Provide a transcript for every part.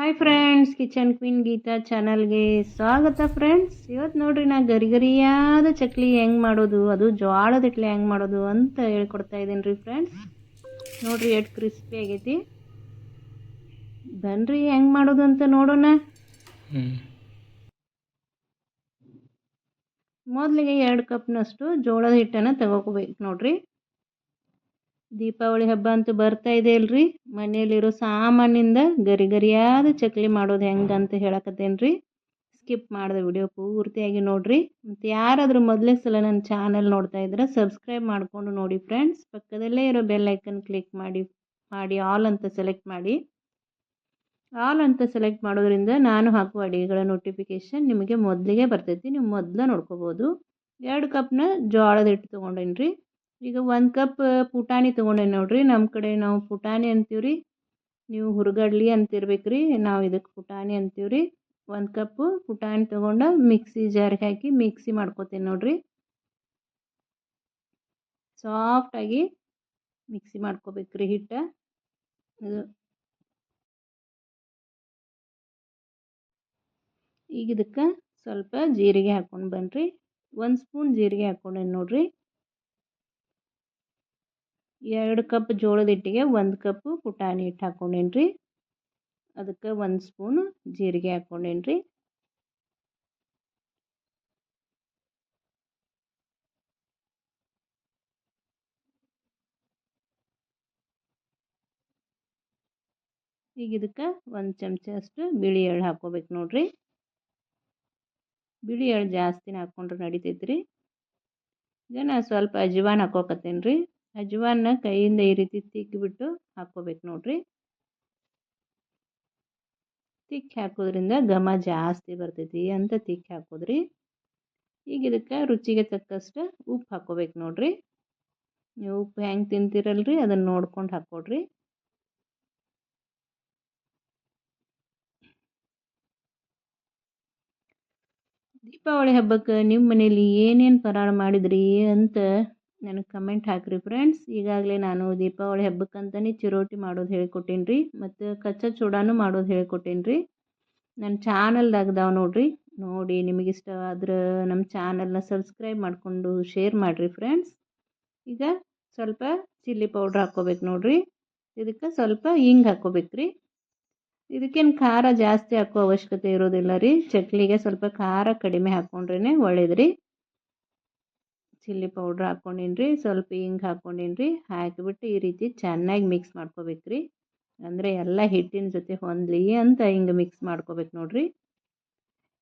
Hi friends kitchen queen Geeta ಚಾನಲ್ಗೆ ಸ್ವಾಗತ friends ಇವತ್ತು ನೋಡ್ರಿ ನಾ ಗರಿ ಗರಿಯಾದ ಚಕ್ಲಿ ಹೆಂಗೆ ಮಾಡೋದು ಅದು ಜೋಳದ ಇಟ್ಲಿ ಹೆಂಗೆ ಮಾಡೋದು ಅಂತ ಹೇಳ್ಕೊಡ್ತಾ ಇದ್ದೀನಿ ರೀ ಫ್ರೆಂಡ್ಸ್ ನೋಡ್ರಿ ಎಷ್ಟು ಕ್ರಿಸ್ಪಿ ಆಗೈತಿ. ಬನ್ರಿ ಹೆಂಗೆ ಮಾಡೋದು ಅಂತ ನೋಡೋಣ. ಮೊದಲಿಗೆ ಎರಡು ಕಪ್ನಷ್ಟು ಜೋಳದ ಹಿಟ್ಟನ್ನು ತಗೋಬೇಕು ನೋಡ್ರಿ. ದೀಪಾವಳಿ ಹಬ್ಬ ಅಂತೂ ಬರ್ತಾ ಇದೆ ಅಲ್ರಿ. ಮನೆಯಲ್ಲಿರೋ ಸಾಮಾನಿಂದ ಗರಿ ಗರಿಯಾದ ಚಕ್ಲಿ ಮಾಡೋದು ಹೆಂಗೆ ಅಂತ ಸ್ಕಿಪ್ ಮಾಡಿದೆ ವಿಡಿಯೋ ಪೂರ್ತಿಯಾಗಿ ನೋಡಿರಿ. ಮತ್ತು ಯಾರಾದರೂ ಮೊದಲೇ ಸಲ ನನ್ನ ಚಾನಲ್ ನೋಡ್ತಾ ಇದ್ರೆ ಸಬ್ಸ್ಕ್ರೈಬ್ ಮಾಡಿಕೊಂಡು ನೋಡಿ ಫ್ರೆಂಡ್ಸ್ ಪಕ್ಕದಲ್ಲೇ ಇರೋ ಬೆಲ್ ಐಕನ್ ಕ್ಲಿಕ್ ಮಾಡಿ ಮಾಡಿ ಆಲ್ ಅಂತ ಸೆಲೆಕ್ಟ್ ಮಾಡಿ. ಆಲ್ ಅಂತ ಸೆಲೆಕ್ಟ್ ಮಾಡೋದ್ರಿಂದ ನಾನು ಹಾಕುವ ಅಡುಗೆಗಳ ನೋಟಿಫಿಕೇಶನ್ ನಿಮಗೆ ಮೊದಲಿಗೆ ಬರ್ತೈತಿ. ನೀವು ಮೊದಲು ನೋಡ್ಕೋಬೋದು. ಎರಡು ಕಪ್ನ ಜೋಳದ ಹಿಟ್ಟು ತೊಗೊಂಡೇನ್ರಿ. ಈಗ ಒಂದು ಕಪ್ ಪುಟಾಣಿ ತೊಗೊಂಡೇನಿ ನೋಡಿರಿ ನಮ್ಮ ಕಡೆ ನಾವು ಪುಟಾಣಿ ಅಂತೀವ್ರಿ. ನೀವು ಹುರ್ಗಡ್ಲಿ ಅಂತಿರ್ಬೇಕು ರೀ ನಾವು ಇದಕ್ಕೆ ಪುಟಾಣಿ ಅಂತೀವ್ರಿ. ಒಂದು ಕಪ್ಪು ಪುಟಾಣಿ ತೊಗೊಂಡು ಮಿಕ್ಸಿ ಜಾರಿಗೆ ಹಾಕಿ ಮಿಕ್ಸಿ ಮಾಡ್ಕೋತೀನಿ ನೋಡಿರಿ. ಸಾಫ್ಟಾಗಿ ಮಿಕ್ಸಿ ಮಾಡ್ಕೋಬೇಕು ರೀ ಹಿಟ್ಟು. ಇದು ಈಗ ಇದಕ್ಕೆ ಸ್ವಲ್ಪ ಜೀರಿಗೆ ಹಾಕ್ಕೊಂಡು ಬನ್ನಿರಿ ಒಂದು ಸ್ಪೂನ್ ಜೀರಿಗೆ ಹಾಕ್ಕೊಂಡೇನಿ ನೋಡ್ರಿ. ಎರಡು ಕಪ್ ಜೋಳದ ಹಿಟ್ಟಿಗೆ ಒಂದು ಕಪ್ಪು ಪುಟಾಣಿ ಹಿಟ್ಟು ಹಾಕ್ಕೊಂಡೇನಿ ರೀ ಅದಕ್ಕೆ ಒಂದು ಸ್ಪೂನು ಜೀರಿಗೆ ಹಾಕ್ಕೊಂಡೇನಿ ರೀ ಈಗ ಇದಕ್ಕೆ ಒಂದು ಚಮಚ ಅಷ್ಟು ಬಿಳಿ ಎಳ್ಳು ಹಾಕ್ಕೋಬೇಕು ನೋಡ್ರಿ. ಬಿಳಿ ಎಳ್ಳು ಜಾಸ್ತಿನ ಹಾಕ್ಕೊಂಡ್ರೆ ನಡಿತೈತೆ ರೀ ಈಗ ನಾನು ಸ್ವಲ್ಪ ಅಜ್ವಾನ್ ಹಾಕೋಕತ್ತೇನೆ ರೀ ಅಜ್ವಾನ ಕೈಯಿಂದ ಈ ರೀತಿ ತಿಕ್ಕಿಬಿಟ್ಟು ಹಾಕ್ಕೋಬೇಕು ನೋಡ್ರಿ. ತಿಕ್ಕಿ ಹಾಕೋದ್ರಿಂದ ಘಮ ಜಾಸ್ತಿ ಬರ್ತೈತಿ ಅಂತ ತಿಕ್ಕಿ ಹಾಕೋದ್ರಿ. ಈಗ ಇದಕ್ಕೆ ರುಚಿಗೆ ತಕ್ಕಷ್ಟು ಉಪ್ಪು ಹಾಕ್ಕೋಬೇಕು ನೋಡ್ರಿ. ನೀವು ಉಪ್ಪು ಹೆಂಗೆ ತಿಂತೀರಲ್ರಿ ಅದನ್ನು ನೋಡ್ಕೊಂಡು ಹಾಕ್ಕೊಡ್ರಿ. ದೀಪಾವಳಿ ಹಬ್ಬಕ್ಕೆ ನಿಮ್ಮ ಮನೇಲಿ ಏನೇನು ಪರಾಳ ಮಾಡಿದ್ರಿ ಅಂತ ನನಗೆ ಕಮೆಂಟ್ ಹಾಕಿರಿ ಫ್ರೆಂಡ್ಸ್ ಈಗಾಗಲೇ ನಾನು ದೀಪಾವಳಿ ಹಬ್ಬಕ್ಕಂತಲೇ ಚಿರೋಟಿ ಮಾಡೋದು ಹೇಳ್ಕೊಟ್ಟೀನಿ ರೀ ಮತ್ತು ಕಚ್ಚಾ ಚೂಡಾನು ಮಾಡೋದು ಹೇಳ್ಕೊಟ್ಟೀನಿ ರೀ ನನ್ನ ಚಾನಲ್ದಾಗದಾವೆ ನೋಡಿರಿ, ನೋಡಿ ನಿಮಗೆ ಆದ್ರೆ ನಮ್ಮ ಚಾನಲ್ನ ಸಬ್ಸ್ಕ್ರೈಬ್ ಮಾಡಿಕೊಂಡು ಶೇರ್ ಮಾಡಿರಿ ಫ್ರೆಂಡ್ಸ್ ಈಗ ಸ್ವಲ್ಪ ಚಿಲ್ಲಿ ಪೌಡ್ರ್ ಹಾಕ್ಕೋಬೇಕು ನೋಡಿರಿ. ಇದಕ್ಕೆ ಸ್ವಲ್ಪ ಹಿಂಗೆ ಹಾಕ್ಕೋಬೇಕು ರೀ ಇದಕ್ಕೇನು ಖಾರ ಜಾಸ್ತಿ ಹಾಕೋ ಅವಶ್ಯಕತೆ ಇರೋದಿಲ್ಲ ರೀ. ಚಕ್ಲಿಗೆ ಸ್ವಲ್ಪ ಖಾರ ಕಡಿಮೆ ಹಾಕ್ಕೊಂಡ್ರೇ ಒಳ್ಳೇದು ರೀ ಚಿಲ್ಲಿ ಪೌಡ್ರ್ ಹಾಕ್ಕೊಂಡಿನ್ರಿ ಸ್ವಲ್ಪ ಹಿಂಗೆ ಹಾಕ್ಕೊಂಡಿನ್ರಿ ಹಾಕಿಬಿಟ್ಟು ಈ ರೀತಿ ಚೆನ್ನಾಗಿ ಮಿಕ್ಸ್ ಮಾಡ್ಕೋಬೇಕು ರೀ ಅಂದರೆ ಎಲ್ಲ ಹಿಟ್ಟಿನ ಜೊತೆ ಹೊಂದಲಿ ಅಂತ ಹಿಂಗೆ ಮಿಕ್ಸ್ ಮಾಡ್ಕೋಬೇಕು ನೋಡಿರಿ.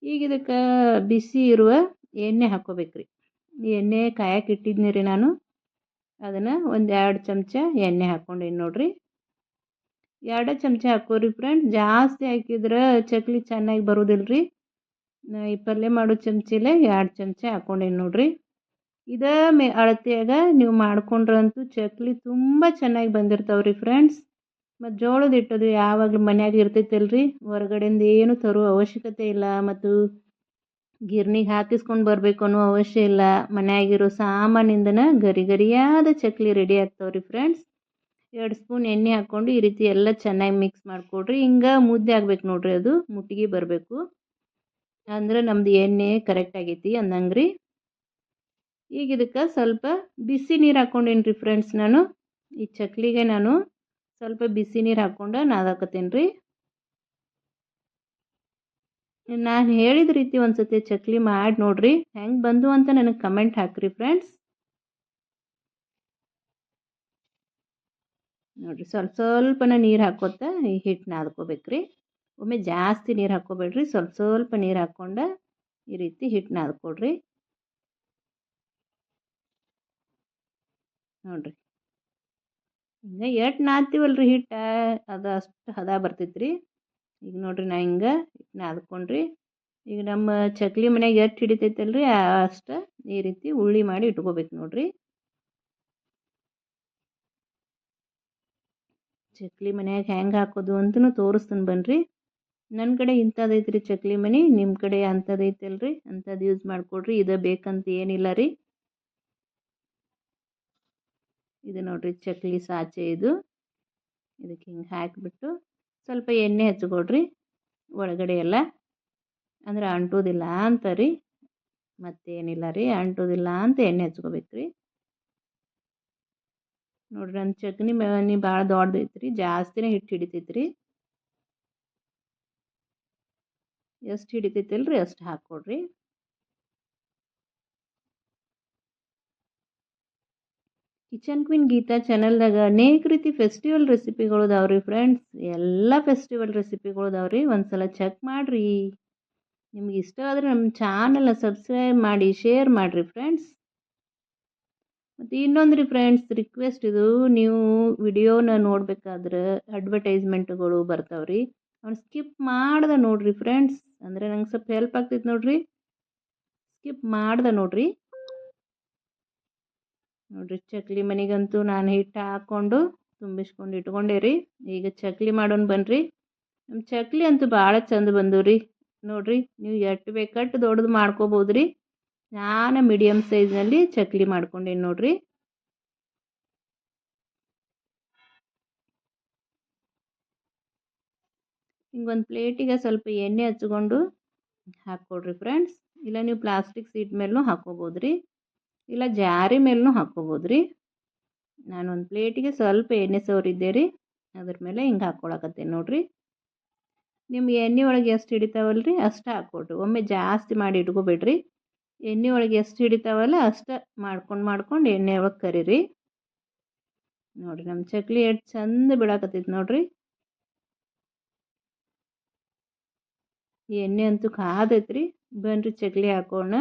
ಈಗ ಇದಕ್ಕೆ ಬಿಸಿ ಇರುವ ಎಣ್ಣೆ ಹಾಕ್ಕೋಬೇಕು ರೀ ಎಣ್ಣೆ ಕಾಯಕ್ಕೆ ಇಟ್ಟಿದ್ನಿ ರೀ ನಾನು. ಅದನ್ನು ಒಂದು ಎರಡು ಚಮಚ ಎಣ್ಣೆ ಹಾಕ್ಕೊಂಡೇನು ನೋಡಿರಿ. ಎರಡು ಚಮಚ ಹಾಕೋರಿ ಫ್ರೆಂಡ್ ಜಾಸ್ತಿ ಹಾಕಿದ್ರೆ ಚಕ್ಲಿ ಚೆನ್ನಾಗಿ ಬರೋದಿಲ್ಲ ರೀ ಈ ಪಲ್ಯ ಮಾಡೋ ಚಮಚಿಲೆ ಎರಡು ಚಮಚ ಹಾಕ್ಕೊಂಡೇನು ನೋಡಿರಿ. ಇದೇ ಮೇ, ಅಳತೆಯಾಗ ನೀವು ಮಾಡ್ಕೊಂಡ್ರಂತೂ ಚಕ್ಲಿ ತುಂಬ ಚೆನ್ನಾಗಿ ಬಂದಿರ್ತಾವೆ ರೀ ಫ್ರೆಂಡ್ಸ್ ಮತ್ತು ಜೋಳದ ಹಿಟ್ಟದು ಯಾವಾಗಲೂ ಮನ್ಯಾಗ ಇರ್ತೈತಲ್ರಿ. ಹೊರಗಡೆಯಿಂದ ಏನು ತರೋ ಅವಶ್ಯಕತೆ ಇಲ್ಲ ಮತ್ತು ಗಿರ್ನಿಗೆ ಹಾಕಿಸ್ಕೊಂಡು ಬರಬೇಕು ಅನ್ನೋ ಅವಶ್ಯ ಇಲ್ಲ. ಮನೆಯಾಗಿರೋ ಸಾಮಾನಿಂದನ ಗರಿ ಗರಿಯಾದ ಚಕ್ಲಿ ರೆಡಿ ಆಗ್ತಾವೆ ರೀ ಫ್ರೆಂಡ್ಸ್ ಎರಡು ಸ್ಪೂನ್ ಎಣ್ಣೆ ಹಾಕ್ಕೊಂಡು ಈ ರೀತಿ ಎಲ್ಲ ಚೆನ್ನಾಗಿ ಮಿಕ್ಸ್ ಮಾಡಿಕೊಡ್ರಿ. ಹಿಂಗೆ ಮುದ್ದೆ ಆಗ್ಬೇಕು ನೋಡ್ರಿ ಅದು. ಮುಟ್ಟಿಗೆ ಬರಬೇಕು. ಅಂದ್ರೆ ನಮ್ದು ಎಣ್ಣೆ ಕರೆಕ್ಟ್ ಆಗೈತಿ ಅಂದಂಗೆ ರೀ ಈಗ ಇದಕ್ಕೆ ಸ್ವಲ್ಪ ಬಿಸಿ ನೀರು ಹಾಕ್ಕೊಂಡೇನಿ ಫ್ರೆಂಡ್ಸ್ ನಾನು? ಈ ಚಕ್ಲಿಗೆ ನಾನು ಸ್ವಲ್ಪ ಬಿಸಿ ನೀರು ಹಾಕ್ಕೊಂಡು ನಾದಾಕತ್ತೇನೆ ರೀ ನಾನು ಹೇಳಿದ ರೀತಿ ಒಂದು ಸತಿ ಚಕ್ಲಿ ಮಾಡಿ ನೋಡ್ರಿ. ಹೆಂಗೆ ಬಂದು ಅಂತ ನನಗೆ ಕಮೆಂಟ್ ಹಾಕ್ರಿ ಫ್ರೆಂಡ್ಸ್ ನೋಡಿರಿ ಸ್ವಲ್ಪ ಸ್ವಲ್ಪನ ನೀರು ಹಾಕೋತ ಈ ಹಿಟ್ಟು ನಾದ್ಕೋಬೇಕ್ರಿ. ಒಮ್ಮೆ ಜಾಸ್ತಿ ನೀರು ಹಾಕ್ಕೋಬೇಡ್ರಿ ಸ್ವಲ್ಪ ಸ್ವಲ್ಪ ನೀರು ಹಾಕ್ಕೊಂಡು ಈ ರೀತಿ ಹಿಟ್ಟು ನಾದ್ಕೊಡ್ರಿ. ನೋಡಿರಿ. ಹಿಂಗೆ ಎಷ್ಟು ನಾದ್ತೀವಲ್ರಿ ಹಿಟ್ಟು? ಅದು ಅಷ್ಟು ಹದ ಬರ್ತೈತ್ರಿ. ಈಗ ನೋಡಿರಿ ನಾ ಹಿಂಗೆ ನಾದ್ಕೊಂಡ್ರಿ. ಈಗ ನಮ್ಮ ಚಕ್ಲಿ ಮನೆಗೆ ಎಷ್ಟು ಹಿಡಿತೈತಲ್ರಿ? ಅಷ್ಟು ಈ ರೀತಿ ಉಳ್ಳಿ ಮಾಡಿ ಇಟ್ಕೋಬೇಕು ನೋಡಿರಿ. ಚಕ್ಲಿ ಮನ್ಯಾಗ ಹೆಂಗೆ ಹಾಕೋದು ಅಂತಲೂ ತೋರಿಸ್ತೀನಿ ಬನ್ನಿರಿ ನನ್ನ ಕಡೆ ಇಂಥದ್ದೈತ್ರಿ ಚಕ್ಲಿ ಮನೆ. ನಿಮ್ಮ ಕಡೆ ಅಂಥದ್ದೈತಲ್ರಿ ಅಂಥದ್ದು ಯೂಸ್ ಮಾಡಿಕೊಡ್ರಿ. ಇದು ಬೇಕಂತ ಏನಿಲ್ಲ ರೀ. ಇದು ನೋಡಿರಿ ಚಕ್ಲಿ ಸಾಚೆ ಇದು. ಇದಕ್ಕೆ ಹಿಂಗೆ ಹಾಕಿಬಿಟ್ಟು ಸ್ವಲ್ಪ ಎಣ್ಣೆ ಹಚ್ಕೊಡ್ರಿ ಒಳಗಡೆ ಎಲ್ಲ. ಅಂದ್ರೆ ಅಂಟೋದಿಲ್ಲ ಅಂತ ರೀ. ಮತ್ತೇನಿಲ್ಲ ರೀ ಅಂಟೋದಿಲ್ಲ ಅಂತ ಎಣ್ಣೆ ಹಚ್ಕೋಬೇಕು ರೀ. ನೋಡ್ರಿ ನನ್ನ ಚಟ್ನಿ ಮನೆ ಭಾಳ ದೊಡ್ಡದೈತೆ ರೀ ಜಾಸ್ತಿನೇ ಹಿಟ್ಟು ಹಿಡಿತೈತೆ ರೀ. ಎಷ್ಟು ರೀ ಅಷ್ಟು ಹಾಕ್ಕೊಡ್ರಿ ಕಿಚನ್ ಕ್ವೀನ್ ಗೀತಾ ಚಾನಲ್ದಾಗ ಅನೇಕ ರೀತಿ ಫೆಸ್ಟಿವಲ್ ರೆಸಿಪಿಗಳು ಅದಾವ್ರಿ ಫ್ರೆಂಡ್ಸ್ ಎಲ್ಲ ಫೆಸ್ಟಿವಲ್ ರೆಸಿಪಿಗಳು ಅದಾವ್ರಿ. ಒಂದ್ಸಲ ಚೆಕ್ ಮಾಡಿರಿ. ನಿಮ್ಗೆ ಇಷ್ಟ ಆದರೆ ನಮ್ಮ ಚಾನಲ್ನ ಸಬ್ಸ್ಕ್ರೈಬ್ ಮಾಡಿ ಶೇರ್ ಮಾಡಿರಿ ಫ್ರೆಂಡ್ಸ್ ಮತ್ತು ಇನ್ನೊಂದು ರೀ ಫ್ರೆಂಡ್ಸ್ ರಿಕ್ವೆಸ್ಟ್ ಇದು. ನೀವು ವಿಡಿಯೋನ ನೋಡ್ಬೇಕಾದ್ರೆ ಅಡ್ವರ್ಟೈಸ್ಮೆಂಟ್ಗಳು ಬರ್ತಾವ್ರಿ. ಅವ್ನು ಸ್ಕಿಪ್ ಮಾಡ್ದೆ ನೋಡಿರಿ ಫ್ರೆಂಡ್ಸ್ ಅಂದರೆ ನಂಗೆ ಸ್ವಲ್ಪ ಹೆಲ್ಪ್ ಆಗ್ತೈತೆ ನೋಡಿರಿ. ಸ್ಕಿಪ್ ಮಾಡ್ದೆ ನೋಡ್ರಿ. ನೋಡ್ರಿ, ಚಕ್ಲಿ ಮನೆಗಂತೂ ನಾನು ಹಿಟ್ಟು ಹಾಕ್ಕೊಂಡು ತುಂಬಿಸ್ಕೊಂಡು ಇಟ್ಕೊಂಡೆ ರೀ ಈಗ ಚಕ್ಲಿ ಮಾಡೋಣ ಬನ್ನಿರಿ ನಮ್ಮ ಚಕ್ಲಿ ಅಂತೂ ಭಾಳ ಚಂದ ಬಂದವು ರೀ ನೋಡ್ರಿ, ನೀವು ಎಷ್ಟು ಬೇಕಟ್ಟು ದೊಡ್ಡದು ಮಾಡ್ಕೋಬೋದು ರೀ ನಾನು ಮೀಡಿಯಮ್ ಸೈಜ್ನಲ್ಲಿ ಚಕ್ಲಿ ಮಾಡ್ಕೊಂಡೇನಿ ನೋಡ್ರಿ. ಹಿಂಗೊಂದು ಪ್ಲೇಟಿಗೆ ಸ್ವಲ್ಪ ಎಣ್ಣೆ ಹಚ್ಕೊಂಡು ಹಾಕ್ಕೊಡ್ರಿ ಫ್ರೆಂಡ್ಸ್. ಇಲ್ಲ ನೀವು ಪ್ಲಾಸ್ಟಿಕ್ ಸೀಟ್ ಮೇಲೂ ಹಾಕ್ಕೋಬೋದು ರೀ ಇಲ್ಲ ಜಾರಿ ಮೇಲೂ ಹಾಕ್ಕೋಬೋದು ರೀ ನಾನೊಂದು ಪ್ಲೇಟಿಗೆ ಸ್ವಲ್ಪ ಎಣ್ಣೆ ಸವರಿದ್ದೆ ರೀ ಅದ್ರ ಮೇಲೆ ಹಿಂಗೆ ಹಾಕ್ಕೊಳಕತ್ತೇನೆ ನೋಡಿರಿ. ನಿಮ್ಗೆ ಎಣ್ಣೆ ಒಳಗೆ ಎಷ್ಟು ಹಿಡಿತಾವಲ್ಲ ರೀ ಅಷ್ಟು ಹಾಕ್ಕೊಡ್ರಿ ಒಮ್ಮೆ ಜಾಸ್ತಿ ಮಾಡಿ ಇಟ್ಕೋಬೇಡ್ರಿ. ಎಣ್ಣೆ ಒಳಗೆ ಎಷ್ಟು ಹಿಡಿತಾವಲ್ಲ ಅಷ್ಟು ಮಾಡ್ಕೊಂಡು ಮಾಡ್ಕೊಂಡು ಎಣ್ಣೆ ಒಳಗೆ ಕರೀರಿ. ನೋಡಿರಿ ನಮ್ಮ ಚಕ್ಲಿ ಎಷ್ಟು ಚಂದ ಬಿಡಾಕತ್ತೈತೆ ನೋಡಿರಿ. ಎಣ್ಣೆ ಅಂತೂ ಕಾದೈತ್ರಿ. ಬನ್ರಿ ಚಕ್ಲಿ ಹಾಕೋಣ.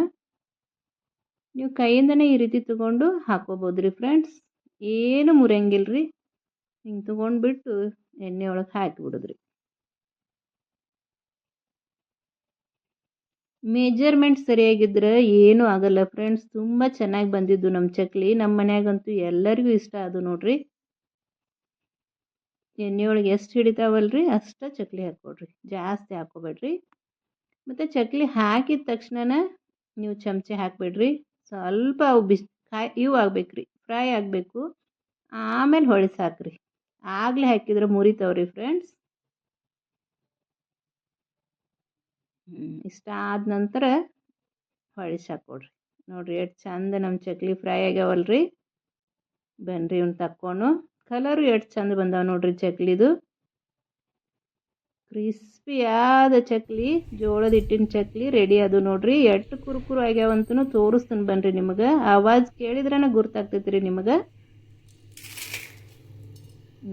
ನೀವು ಕೈಯಿಂದನೇ ಈ ರೀತಿ ತೊಗೊಂಡು ಹಾಕೋಬೋದು ರೀ ಫ್ರೆಂಡ್ಸ್ ಏನು ಮುರಿಯಂಗಿಲ್ಲ ರೀ ಹಿಂಗೆ ತೊಗೊಂಡ್ಬಿಟ್ಟು ಎಣ್ಣೆ ಒಳಗೆ ಹಾಕಿ ಬಿಡೋದ್ರಿ ಮೆಜರ್ಮೆಂಟ್ ಸರಿಯಾಗಿದ್ರೆ ಏನೂ ಆಗಲ್ಲ ಫ್ರೆಂಡ್ಸ್ ತುಂಬ ಚೆನ್ನಾಗಿ ಬಂದಿದ್ದು ನಮ್ಮ ಚಕ್ಲಿ. ನಮ್ಮ ಮನ್ಯಾಗಂತೂ ಎಲ್ಲರಿಗೂ ಇಷ್ಟ ಅದು ನೋಡ್ರಿ. ಎಣ್ಣೆ ಒಳಗೆ ಎಷ್ಟು ಹಿಡಿತಾವಲ್ರಿ? ಅಷ್ಟು ಚಕ್ಲಿ ಹಾಕ್ಕೊಡ್ರಿ. ಜಾಸ್ತಿ ಹಾಕ್ಕೋಬೇಡ್ರಿ. ಮತ್ತು ಚಕ್ಲಿ ಹಾಕಿದ ತಕ್ಷಣ ನೀವು ಚಮಚೆ ಹಾಕಬೇಡ್ರಿ. ಸ್ವಲ್ಪ ಅವು ಬಿಸಿ, ಕಾಯಿ, ಇವು ಆಗ್ಬೇಕು ರೀ ಫ್ರೈ ಆಗಬೇಕು. ಆಮೇಲೆ ಹೊಳಿಸಿ ಹಾಕ್ರಿ ಆಗಲೇ ಹಾಕಿದ್ರೆ ಮುರಿತಾವ್ರಿ ಫ್ರೆಂಡ್ಸ್. ಇಷ್ಟ ಆದ ನಂತರ ಹೊಳಿಸಿ ಹಾಕ್ಕೊಡ್ರಿ ನೋಡಿರಿ ಎಷ್ಟು ಚಂದ ನಮ್ಮ ಚಕ್ಲಿ ಫ್ರೈ ಆಗ್ಯಾವಲ್ರಿ. ಬನ್ರಿ ಇವ್ನ ತಕ್ಕೊಂಡು ಕಲರು ಎಷ್ಟು ಚಂದ ಬಂದಾವ ನೋಡ್ರಿ ಚಕ್ಲಿದು. ಕ್ರಿಸ್ಪಿಯಾದ ಚಕ್ಲಿ ಜೋಳದ ಹಿಟ್ಟಿನ ಚಕ್ಲಿ ರೆಡಿ ಅದು ನೋಡ್ರಿ. ಎಷ್ಟು ಕುರುಕುರು ಆಗ್ಯಾವಂತೂ ತೋರಿಸ್ತೀನಿ ಬನ್ರಿ ನಿಮಗೆ. ಆವಾಜ್ ಕೇಳಿದ್ರನ ಗುರ್ತಾಗ್ತೈತಿ ರೀ ನಿಮಗೆ.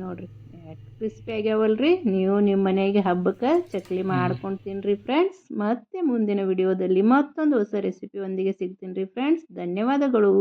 ನೋಡ್ರಿ ಎಷ್ಟು ಕ್ರಿಸ್ಪಿ ಆಗ್ಯಾವಲ್ರಿ. ನೀವು ನಿಮ್ಮ ಮನೆಗೆ ಹಬ್ಬಕ್ಕೆ ಚಕ್ಲಿ ಮಾಡ್ಕೊಂಡು ತಿನ್ನಿರಿ ಫ್ರೆಂಡ್ಸ್ ಮತ್ತೆ ಮುಂದಿನ ವಿಡಿಯೋದಲ್ಲಿ ಮತ್ತೊಂದು ಹೊಸ ರೆಸಿಪಿಯೊಂದಿಗೆ ಸಿಗ್ತೀನಿ ರೀ ಫ್ರೆಂಡ್ಸ್ ಧನ್ಯವಾದಗಳು.